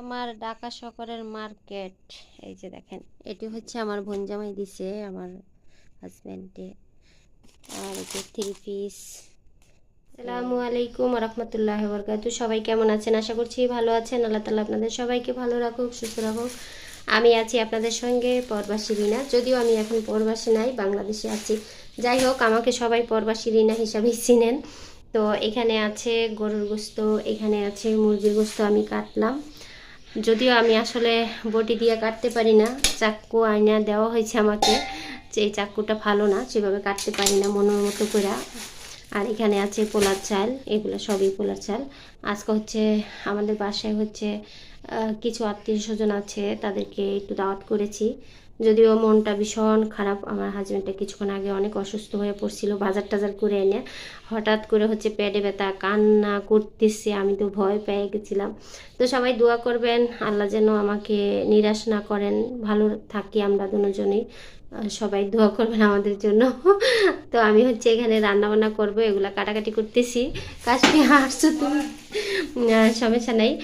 আমার ঢাকা শহরের মার্কেট। এই যে দেখেন, এটি হচ্ছে আমার বোনজামাই দিছে আমার হাজব্যান্ডে আর এই যে থ্রি পিস আসসালামু আলাইকুম রহমতুল্লাহ বরকাত সবাই কেমন আছেন? আশা করছি ভালো আছেন। আল্লাহ তালা আপনাদের সবাইকে ভালো রাখুক, সুস্থ রাখুক। আমি আছি আপনাদের সঙ্গে পরবাসী রিনা। যদিও আমি এখন পরবাসী নাই, বাংলাদেশে আছি। যাই হোক, আমাকে সবাই পরবাসী রিনা হিসাবেই চিনেন। তো এখানে আছে গরুর গোস্ত, এখানে আছে মুরগির গোস্ত আমি কাটলাম। যদিও আমি আসলে বটি দিয়ে কাটতে পারি না, চাকু আয়না দেওয়া হয়েছে আমাকে যে এই চাকুটা ভালো না, সেভাবে কাটতে পারি না মনের মতো করে। আর এখানে আছে পোলার চাল, এগুলো সবই পোলার চাল। আজকে হচ্ছে আমাদের বাসায় হচ্ছে কিছু আত্মীয় স্বজন আছে, তাদেরকে একটু দাওয়াত করেছি। যদিও মনটা ভীষণ খারাপ, আমার হাজব্যান্ডটা কিছুক্ষণ আগে অনেক অসুস্থ হয়ে পড়ছিল বাজার টাজার করে এনে। হঠাৎ করে হচ্ছে পেটে ব্যথা, কান্না করতেছে, আমি তো ভয় পেয়ে গেছিলাম। তো সবাই দোয়া করবেন, আল্লাহ যেন আমাকে নিরাশ না করেন, ভালো থাকি আমরা দুজনেই। সবাই দোয়া করবেন আমাদের জন্য। তো আমি হচ্ছে এখানে রান্না বান্না করব, এগুলা কাটাকাটি করতেছি। কাশ্মীর হাঁটছো তুমি সমস্যা নাই।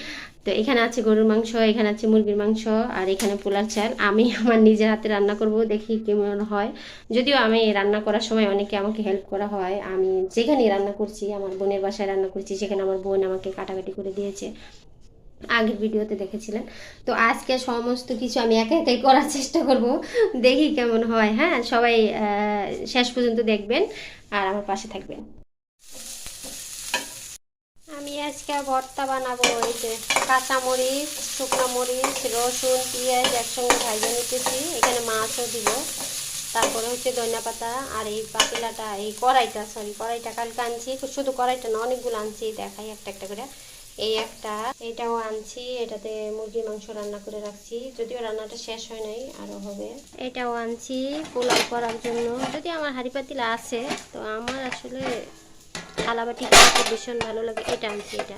তো এখানে আছে গরুর মাংস, এখানে আছে মুরগির মাংস, আর এখানে পোলার চাল। আমি আমার নিজের হাতে রান্না করব, দেখি কেমন হয়। যদিও আমি রান্না করার সময় অনেকে আমাকে হেল্প করা হয়। আমি যেখানেই রান্না করছি, আমার বোনের বাসায় রান্না করছি, সেখানে আমার বোন আমাকে কাটাকাটি করে দিয়েছে। আগের ভিডিওতে দেখেছিলেন। তো আজকে সমস্ত কিছু আমি একা একাই করার চেষ্টা করব। দেখি কেমন হয় হ্যাঁ? সবাই শেষ পর্যন্ত দেখবেন, আর আমার পাশে থাকবেন। আজকে ভর্তা বানাবো এই যে কাঁচা মরিচ শুকনো মরিচ, রসুন, পেঁয়াজ একসঙ্গে ভাজে নিতেছি। এখানে মাছও দিব। তারপরে হচ্ছে ধনিয়া পাতা আর এই পাতিলাটা, এই কড়াইটা সরি কড়াইটা কালকে আনছি। শুধু কড়াইটা না, অনেকগুলো আনছি। দেখাই একটা একটা করে। এই একটা, এটাও আনছি। এটাতে মুরগির মাংস রান্না করে রাখছি। যদিও রান্নাটা শেষ হয় নাই, আরও হবে। এটাও আনছি, পোলাও করার জন্য। যদি আমার হাড়ি পাতিলা আছে, তো আমার আসলে থালাবাটি খেতে ভীষণ ভালো লাগে। এটা আনছি এটা।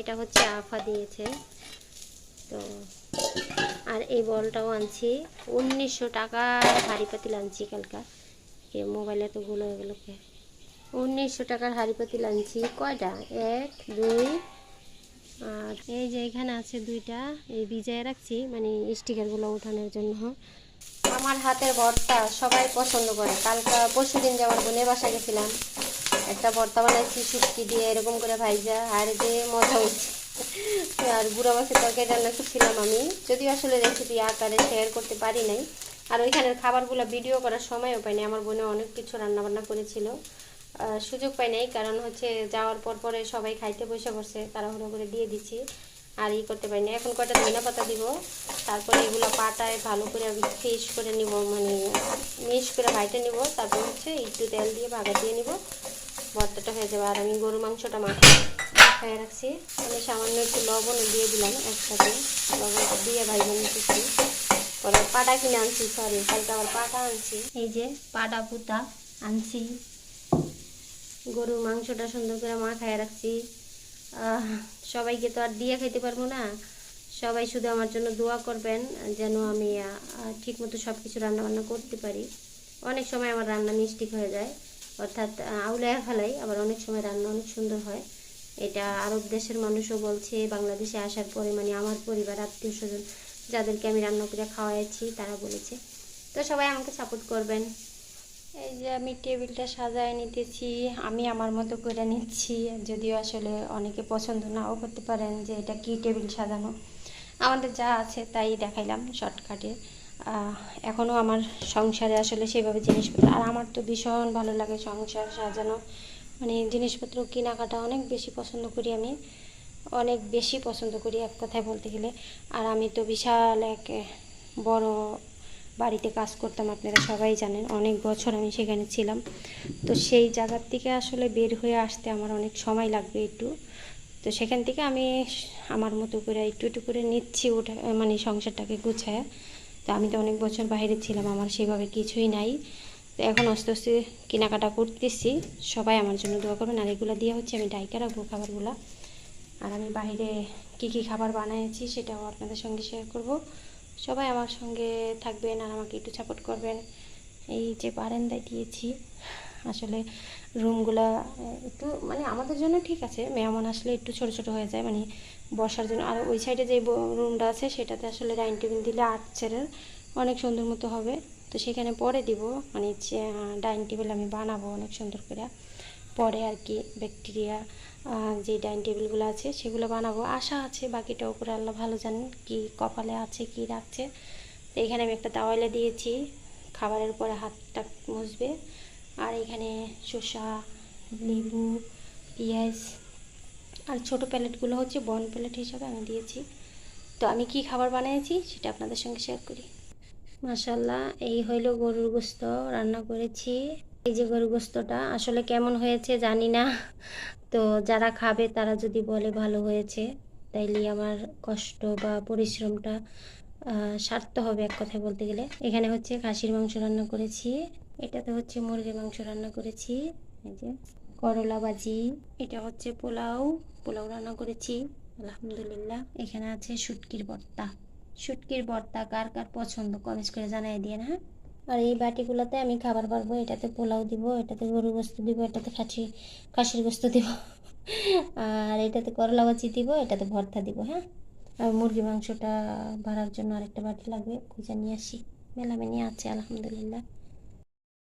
এটা হচ্ছে আফা দিয়েছে। তো আর এই বলটাও আনছি। উনিশশো টাকার হাঁড়ি আনছি কালকা এ মোবাইলে তো গুলো এগুলোকে উনিশশো টাকার হাঁড়ি পাতিল আনছি কয়টা? এক, দুই, আর এই যে এখানে আছে দুইটা। এই ভিজায় রাখছি। মানে স্টিকারগুলো ওঠানোর জন্য। আমার হাতের ভর্তা সবাই পছন্দ করে। কালকা পরশু দিন যাওয়ার বোনের বাসা গেছিলাম। একটা ভর্তা বানাইছি, শুটকি দিয়ে এরকম করে ভাইজা, আর যে মজা হচ্ছে আর বুড়া মাছের তরকারি রান্না করছিলাম আমি। যদিও আসলে রেসিপি আকারে শেয়ার করতে পারি নাই। আর ওইখানের খাবারগুলো ভিডিও করার সময়ও পাইনি, আমার বোনে অনেক কিছু রান্না বান্না করেছিল সুযোগ পাই নাই, কারণ হচ্ছে যাওয়ার পর পরে সবাই খাইতে বসে বসে তাড়াহুড়ো করে দিয়ে দিচ্ছি আর ই করতে পারি না এখন কটা ধনিয়া পাতা দিব? তারপরে এগুলো পাটায় ভালো করে ফিস করে নিব মানে মিক্স করে ভাইটে নিব। তারপর হচ্ছে একটু তেল দিয়ে ভাগা দিয়ে নিব। ভর্তাটা হয়ে যাবে। আর আমি গরু মাংসটা মাখা রাখছি। আমি সামান্য একটু লবণও দিয়ে দিলাম একসাথে। লবণটা দিয়ে ভাই নিতেছি পরে পাটা কিনে আনছি সরি কালকে আবার পাটা আনছি। এই যে পাটা পুতা আনছি। গরুর মাংসটা সুন্দর করে মাখায় রাখছি। সবাইকে তো আর দিয়ে খাইতে পারব না। সবাই শুধু আমার জন্য দোয়া করবেন, যেন আমি ঠিক মতো সব কিছু রান্নাবান্না করতে পারি। অনেক সময় আমার রান্না মিষ্টি হয়ে যায়। অর্থাৎ আউলায় ফেলাই, আবার অনেক সময় রান্না অনেক সুন্দর হয়। এটা আরব দেশের মানুষও বলছে, বাংলাদেশে আসার পরে মানে আমার পরিবার, আত্মীয় স্বজন যাদেরকে আমি রান্না করে খাওয়াইছি, তারা বলেছে। তো সবাই আমাকে সাপোর্ট করবেন। এই যে আমি টেবিলটা সাজায় নিতেছি, আমি আমার মতো করে নিচ্ছি, যদিও আসলে অনেকে পছন্দ নাও করতে পারেন যে এটা কি টেবিল সাজানো। আমাদের যা আছে তাই দেখাইলাম শর্টকাটে। এখনও আমার সংসারে আসলে সেভাবে জিনিসপত্র, আর আমার তো ভীষণ ভালো লাগে সংসার সাজানো। মানে জিনিসপত্র কেনাকাটা অনেক বেশি পছন্দ করি আমি, অনেক বেশি পছন্দ করি এক কথায় বলতে গেলে। আর আমি তো বিশাল এক বড় বাড়িতে কাজ করতাম, আপনারা সবাই জানেন, অনেক বছর আমি সেখানে ছিলাম। তো সেই জায়গার থেকে আসলে বের হয়ে আসতে আমার অনেক সময় লাগবে একটু। তো সেখান থেকে আমি আমার মতো করে একটু একটু করে নিচ্ছি ওটা মানে সংসারটাকে গুছায়। তো আমি তো অনেক বছর বাইরে ছিলাম, আমার সেভাবে কিছুই নাই। তো এখন আস্তে আস্তে কেনাকাটা করতেছি। সবাই আমার জন্য দোয়া করবেন। আর এগুলো দিয়ে হচ্ছে আমি ডাইকা রাখব খাবারগুলো। আর আমি বাইরে কি কি খাবার বানিয়েছি সেটাও আপনাদের সঙ্গে শেয়ার করব। সবাই আমার সঙ্গে থাকবেন আর আমাকে একটু সাপোর্ট করবেন। এই যে বারান্দায় দিয়েছি। আসলে রুমগুলা একটু মানে আমাদের জন্য ঠিক আছে, মেহমান আসলে একটু ছোট ছোট হয়ে যায় মানে বসার জন্য। আর ওই সাইডে যে রুমটা আছে, সেটাতে আসলে ডাইনিং টেবিল দিলে আট চেয়ারের অনেক সুন্দর মতো হবে। তো সেখানে পরে দিব মানে ডাইনিং টেবিল আমি বানাবো অনেক সুন্দর করে। পরে আর কি ব্যাকটেরিয়া যে ডাইনিং টেবিলগুলো আছে, সেগুলো বানাবো। আশা আছে, বাকিটা উপরে আল্লাহ ভালো জানেন কি কপালে আছে, কি রাখছে। এখানে আমি একটা তাওয়ালে দিয়েছি, খাবারের পরে হাতটা মুছবে। আর এখানে শসা, লেবু, পেঁয়াজ, আর ছোট প্যালেটগুলো হচ্ছে বন প্যালেট হিসাবে আমি দিয়েছি। তো আমি কি খাবার বানিয়েছি সেটা আপনাদের সঙ্গে শেয়ার করি। মাশাল্লাহ এই হইল গরুর গোস্ত, রান্না করেছি। এই যে গরুর গোস্তটা, আসলে কেমন হয়েছে জানি না। তো যারা খাবে তারা যদি বলে ভালো হয়েছে, তাইলে আমার কষ্ট বা পরিশ্রমটা সার্থ হবে এক কথায় বলতে গেলে। এখানে হচ্ছে খাসির মাংস রান্না করেছি। এটাতে হচ্ছে মুরগির মাংস রান্না করেছি। এই যে করলা ভাজি, এটা হচ্ছে পোলাও পোলাও রান্না করেছি, আলহামদুলিল্লাহ। এখানে আছে শুটকির ভর্তা। শুটকির ভর্তা কার কার পছন্দ? কমেন্ট করে জানাই দিয়ে না আর এই বাটিগুলোতে আমি খাবার পারব এটাতে পোলাও দিব, এটাতে গরু গোস্ত দিব, এটাতে খাসি, খাসির গোস্ত দিব, আর এটাতে করলা ভাজি দিব, এটাতে ভর্তা দিব হ্যাঁ? আর মুরগি মাংসটা ভাড়ার জন্য আরেকটা বাটি লাগবে, খুঁজে নিয়ে আসি। মেলামে নিয়ে আছে, আলহামদুলিল্লাহ।